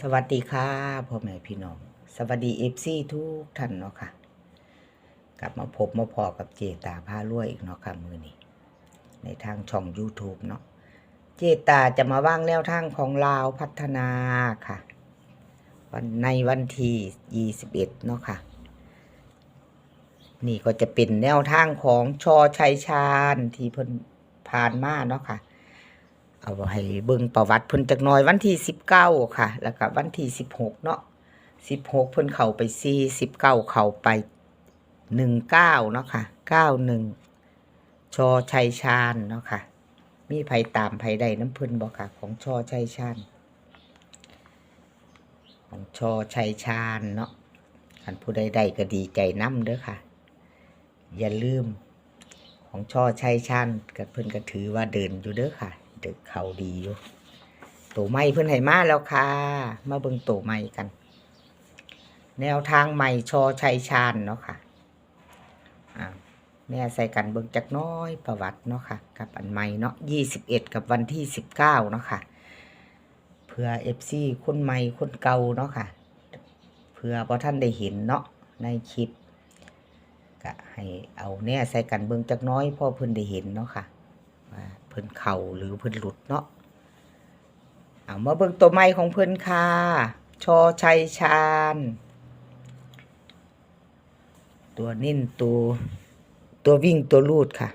สวัสดีค่ะพ่อแม่พี่น้อง สวัสดีเอฟซีทุกท่านเนาะค่ะ กลับมาพบมาพอกับเจตาพารวยอีกเนาะค่ะมือนี้ ในทางช่อง YouTube เนาะเจตาจะมาว่างแนวทางของลาวพัฒนาค่ะ วันในวันที่21เนาะค่ะ นี่ก็จะเป็นแนวทางของชอชัยชาญที่เพิ่นผ่านมาเนาะค่ะ เอาให้เบิ่งประวัติเพิ่นจักหน่อยวันที่สิบเก้าค่ะ แล้วก็วันที่สิบหกเนาะสิบหกเพิ่นเข้าไปสี่สิบเก้าเข้าไปหนึ่งเก้าเนาะค่ะเก้าหนึ่งชอชัยชาญเนาะค่ะ มีไผตามไผใดน้ำพิ่นบ่ค่ะ ของชอชัยชาญของชอชัยชาญเนาะคันผู้ใดใดก็ดีใจน้ำเด้อค่ะ อย่าลืม ของชอชัยชันกับเพิ่นก็ถือว่าเดินอยู่เด้อค่ะ เดินเขาดีอยู่ตัวไม้เพิ่อนให้มาแล้วค่ะ มาเบิ่งตัวไม้กัน แนวทางใหม่ชอชัยชาญเนาะค่ะอ่าแม่ใส่กันเบิ่งจักน้อยประวัติเนาะค่ะ กับอันใหม่เนาะยี่สิบเอ็ดกับวันที่สิบเก้าเนาะค่ะเพื่อเอฟซีคนใหม่คนเก่าเนาะค่ะ เพื่อพอท่านได้เห็นเนาะในคลิปก็ให้เอาแน่ใส่กันเบิ่งจักน้อยพ่อเพิ่นได้เห็นเนาะค่ะว่า เพิ่นเข่าหรือเพิ่นหลุดเนาะเอามาเบิ่งตัวไม้ของเพิ่นค่ะชอชัยชาญ ตัวนิ่นตัวตัววิ่งตัวลูดค่ะ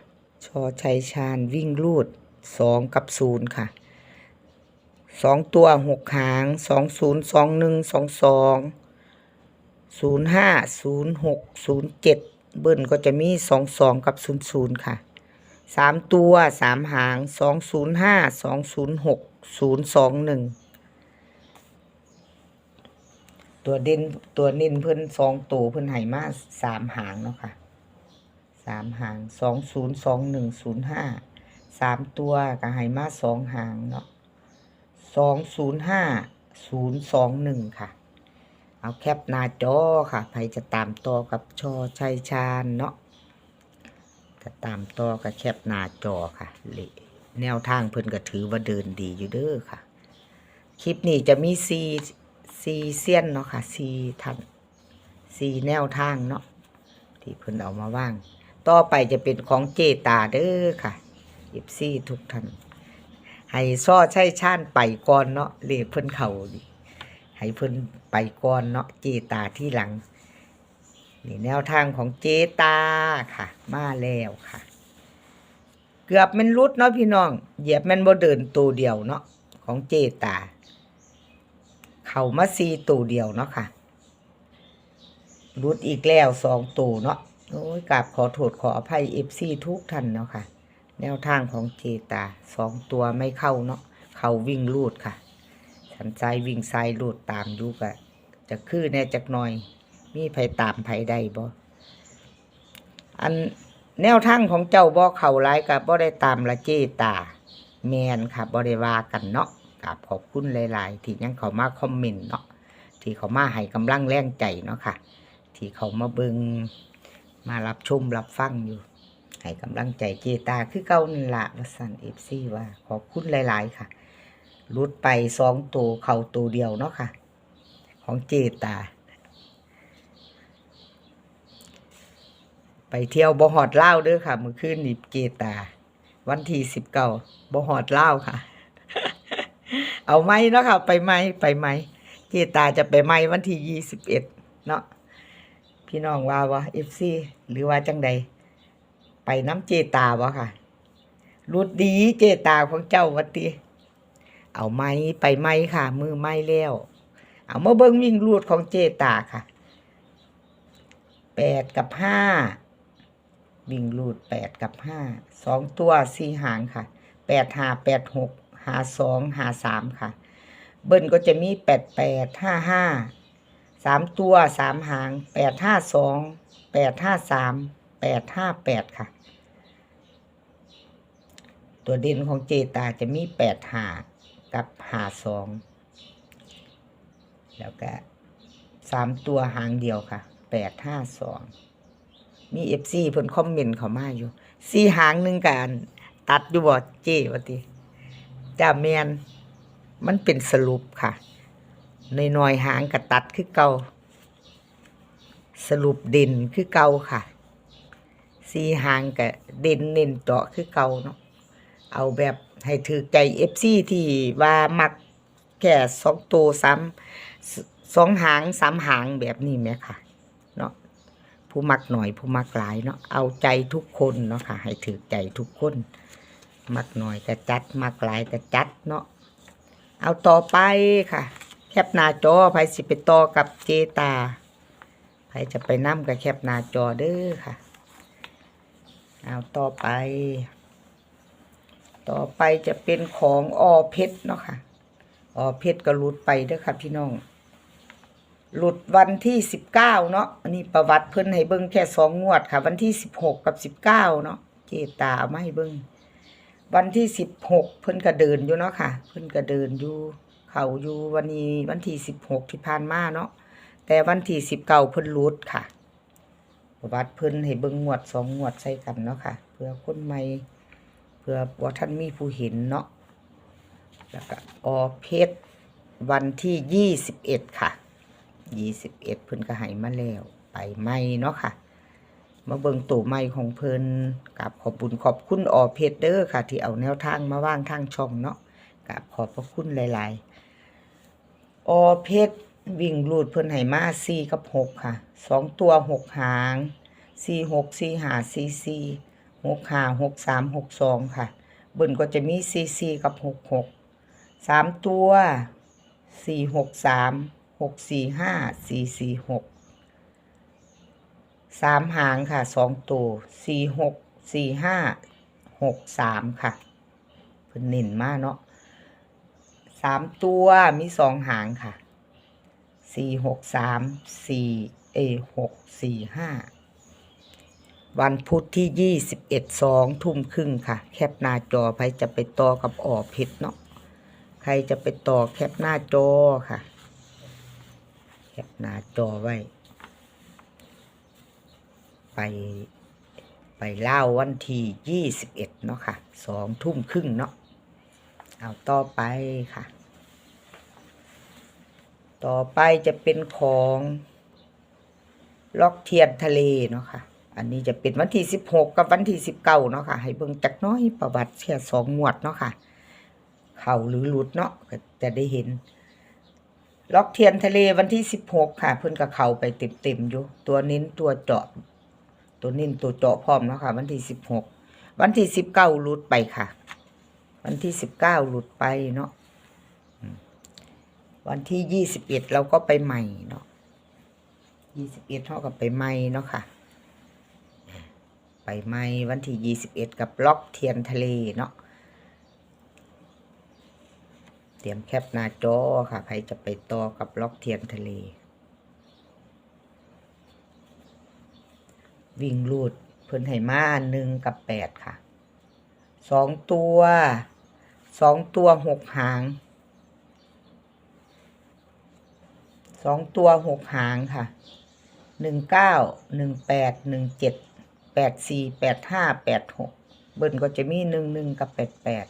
ชอชัยชาญวิ่งลูดสองกับศูนย์ค่ะสองตัวหกหางสองศูนย์สองหนึ่งสองสองศูนย์ห้าศูนย์หกศูนย์เจ็ดเบิ้ลก็จะมีสองสองกับศูนย์ศูนย์ค่ะ สามตัวสามหางสองศูนย์ห้าสองศูนย์หกศูนย์สองหนึ่งตัวเด่นตัวนินเพิ่นสองตัวเพิ่นให้มาสามหางเนาะค่ะสามหางสองศูนย์สองหนึ่งศูนย์ห้าสามตัวก็ให้มาสองหางเนาะสองศูนย์ห้าศูนย์สองหนึ่งค่ะ เอาแคปหน้าจอค่ะใครจะตามต่อกับชอชัยชาญเนาะ จะตามต่อกับแคปหน้าจอค่ะเลแนวทางเพิ่นก็ถือว่าเดินดีอยู่เด้อค่ะ คลิปนี้จะมีซีซีเซียนเนาะค่ะซีท่านซีแนวทางเนาะที่เพิ่นเอามาว่าง ต่อไปจะเป็นของเจตาเด้อค่ะยิบซี่ทุกท่านให้ซ้อใช้ชาญไปก่อนเนาะเลขเพิ่นเข่าดิให้เพิ่นไปก่อนเนาะเจตาที่หลัง นี่แนวทางของเจตาค่ะ มาแล้วค่ะ เกือบมันรุดเนาะพี่น้อง เหยียบแมันบ่เดินตัวเดียวเนาะของเจตา เข้ามาซีตัวเดียวเนาะค่ะรุดอีกแล้วสองตัวเนาะโอ้ยกราบขอโทษขออภัยเอฟซีทุกท่านเนาะค่ะ แนวทางของเจตาสองตัวไม่เข้าเนาะเขาวิ่งลูดค่ะสันใจวิ่งซ้ายลูดตามอยู่กะจะคือแน่จักหน่อย มีไผตามไผได้บ่อันแนวทางของเจ้าบ่เข้าร้ายกับบ่ได้ตามละเจตาแมนค่ะบ่ได้ว่ากันเนาะกับขอบคุณหลาย ๆ ที่ยังเขามาคอมเมนต์เนาะที่เขามาให้กำลังแรงใจเนาะค่ะ ที่เขามาเบิงมารับชมรับฟังอยู่ให้กำลังใจเจตาคือเก่านี่ละวสันเอฟซีว่า ขอบคุณหลาย ๆ ค่ะรุดไปสองตัวเข่าตัวเดียวเนาะค่ะ ของเจตา ไปเที่ยวบ่หอดเล่าเด้อค่ะเมื่อคืนนี่เจตา วันที่สิบเก้าบ่หอดเล่าค่ะ เอาไหมเนาะค่ะ ไปไหมไปไหมเจตาจะไปไหมวันที่ยี่สิบเอ็ดเนาะพี่น้องว่าวะเอฟซีหรือว่าจังใดไปน้ำเจตาวะค่ะรุดดีเจตาของเจ้าวัตีเอาไม้ไปไม้ค่ะ มือไม้แล้วเอามาเบิ้งวิ่งรูดของเจตาค่ะแปดกับห้า วิ่งรูดแปดกับห้าสองตัวสี่หางค่ะแปดหาแปดหกหาสองหาสามค่ะ เบิ้ลก็จะมีแปดแปดห้าห้าสามตัวสามหางแปดห้าสองแปดห้าสามแปดห้าแปดค่ะ ตัวเด่นของเจตาจะมีแปดหากับหาสองแล้วก็สามตัวหางเดียวค่ะแปดห้าสอง มีเอฟซีเพิ่นคอมเมนต์เขามาอยู่สี่หางหนึ่งกันตัดอยู่บ่เจวะติจ้าแมนมันเป็นสรุปค่ะในน้อยหางกระตัดคือเก่าสรุปเด่นคือเก่าค่ะสีหางกับเด่นเน้นเจาะคือเก่าเนาะเอาแบบให้ถือใจเอฟซีที่ว่ามักแค่สองตัวซ้ำสองหางสามหางแบบนี้ไหมค่ะเนาะ ผู้มักหน่อยผู้มักหลายเนาะเอาใจทุกคนเนาะค่ะ ให้ถือใจทุกคน มักหน่อยก็จัด มักหลายก็จัดเนาะเอาต่อไปค่ะ แคปหน้าจอไผสิไปต่อกับเจตาไผจะไปนั่กับแคปหน้าจอเด้อค่ะ เอาต่อไป ต่อไปจะเป็นของอเพชรเนาะค่ะอเพชรก็หลุดไปเด้อค่ะพี่น้อง หลุดวันที่สิบเก้าเนาะอันนี้ประวัติเพิ่นให้เบิ่งแค่สองงวดค่ะ วันที่สิบหกกับสิบเก้าเนาะเจตาเอามาให้เบิ่งวันที่สิบหกเพิ่นก็เดินอยู่เนาะค่ะ เพิ่นก็เดินอยู่ เขาอยู่วันนี้วันที่สิบหกที่ผ่านมาเนาะแต่วันที่สิบเก้าเพิ่นหลุดค่ะ ประวัติเพิ่นให้เบิ่งงวดสองงวดใส่กันเนาะค่ะ เพื่อคนใหม่เพื่อว่าท่านมีผู้เห็นเนาะแล้วก็ออเพชรวันที่ยี่สิบเอ็ดค่ะ ยี่สิบเอ็ดเพิ่นก็ให้มาแล้ว ไปไม่เนาะค่ะ มาเบิ่งตัวใหม่ของเพิ่นกับขอบบุญขอบคุณออเพเด้อค่ะ ที่เอาแนวทางมาว่างทางช่องเนาะกับขอบพระคุณหลาย ๆ ออเพชรวิ่งรูดเพิ่นให้มาสี่กับหกค่ะสองตัวหกหางสี่หกสี่หาสี่สี่หกหาหกสามหกสองค่ะเบิ่นก็จะมีสี่สี่กับหกหกสามตัวสี่หกสาม หกสี่ห้าสี่สี่หกสามหางค่ะสองตัวสี่หกสี่ห้าหกสามค่ะเพิ่นเน้นมากเนาะสามตัวมีสองหางค่ะสี่หกสามสี่เอหกสี่ห้าวันพุธที่ยี่สิบเอ็ดสองทุ่มครึ่งค่ะ แคปหน้าจอใครจะไปต่อกับออเพชรเนาะใครจะไปต่อแคปหน้าจอค่ะ ปหน้าจอไว้ ไป ไปเล่าวันที่ยี่สิบเอ็ดเนาะค่ะสองทุ่มครึ่งเนาะเอาต่อไปค่ะ ต่อไปจะเป็นของล็อกเทียนทะเลเนาะค่ะ อันนี้จะเป็นวันที่สิบหกกับวันที่สิบเก้าเนาะค่ะ ให้เบิ่งจักน้อยประวัติแค่สองงวดเนาะค่ะ เข่าหรือหลุดเนาะจะได้เห็น ล็อกเทียนทะเลวันที่สิบหกค่ะ เพิ่นกับเขาไปเต็มๆอยู่ ตัวเน้นตัวเจาะ ตัวเน้นตัวเจาะพร้อมเนาะค่ะ วันที่สิบหกวันที่สิบเก้าหลุดไปค่ะ วันที่สิบเก้าหลุดไปเนาะวันที่ยี่สิบเอ็ดเราก็ไปใหม่เนาะยี่สิบเอ็ดเท่ากับไปใหม่เนาะค่ะ ไปใหม่วันที่ยี่สิบเอ็ดกับล็อกเทียนทะเลเนาะ เต รียมแคปหน้าจอค่ะใครจะไปต่อกับล็อกเทียนทะเล วิ่งรูดเพิ่นให้มาหนึ่งกับแปดค่ะสองตัวสองตัวหกหางสองตัวหกหางค่ะหนึ่งเก้าหนึ่งแปดหนึ่งเจ็ดแปดสี่แปดห้าแปดหกเบิ้ลก็จะมีหนึ่งหนึ่งกับแปดแปด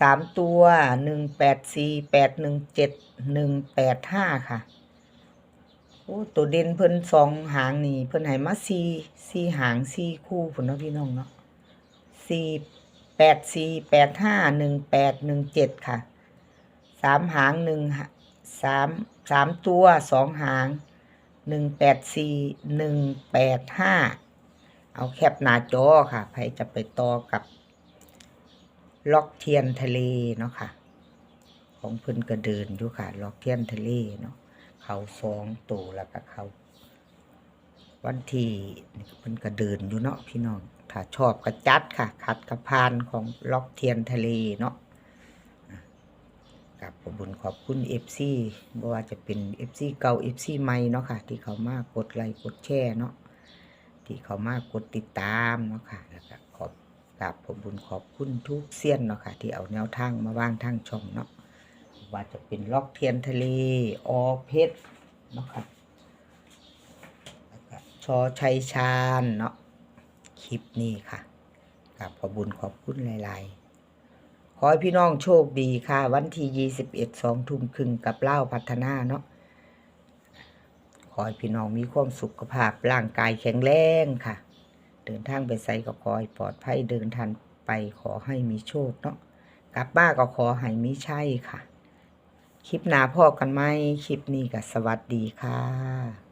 สามตัวหนึ่งแปดสี่แปดหนึ่งเจ็ดหนึ่งแปดห้าค่ะโอ้ตัวเด่นเพิ่นสองหางนี่เพิ่นให้มาสี่สี่หางสี่คู่พุ่นเนาะพี่น้องเนาะสี่แปดสี่แปดห้าหนึ่งแปดหนึ่งเจ็ดค่ะสามหางหนึ่งสามสามตัวสองหางหนึ่งแปดสี่หนึ่งแปดห้าเอาแคปหน้าจอค่ะใครจะไปต่อกับ ล็อกเทียนทะเลเนาะค่ะ ของเพิ่นก็เดินอยู่ค่ะ ล็อกเทียนทะเลเนาะเขาสองตัวแล้วก็เขา วันที่นี่เพิ่นก็เดินอยู่เนาะพี่น้อง ถ้าชอบก็จัดค่ะ ขัดกระพานของล็อกเทียนทะเลเนาะกับขอบุญขอบคุณเอฟซีบ่ว่าจะเป็นเอฟซีเก่าเอฟซีใหม่เนาะค่ะ ที่เขามากดไลค์กดแชร์เนาะที่เขามากดติดตามเนาะค่ะแล้วก็ขอบ กราบขอบุญขอบคุณทุกเซียนเนาะค่ะ ที่เอาแนวทางมาว่างทางช่องเนาะว่าจะเป็นล็อกเทียนทะเล ออเพชรเนาะค่ะชอชัยชาญเนาะคลิปนี้ค่ะกราบขอบุญขอบคุณหลายๆ ขอให้พี่น้องโชคดีค่ะ วันที่ยี่สิบเอ็ดสองทุ่มครึ่งกับเล่าพัฒนาเนาะขอให้พี่น้องมีความสุขภาพร่างกายแข็งแรงค่ะ เดินทางไปไสก็ขอให้ปลอดภัยเดินทางไปขอให้มีโชคเนาะกลับบ้านก็ขอให้มีใช่ค่ะ คลิปหน้าพ่อกันไหมคลิปนี้ก็สวัสดีค่ะ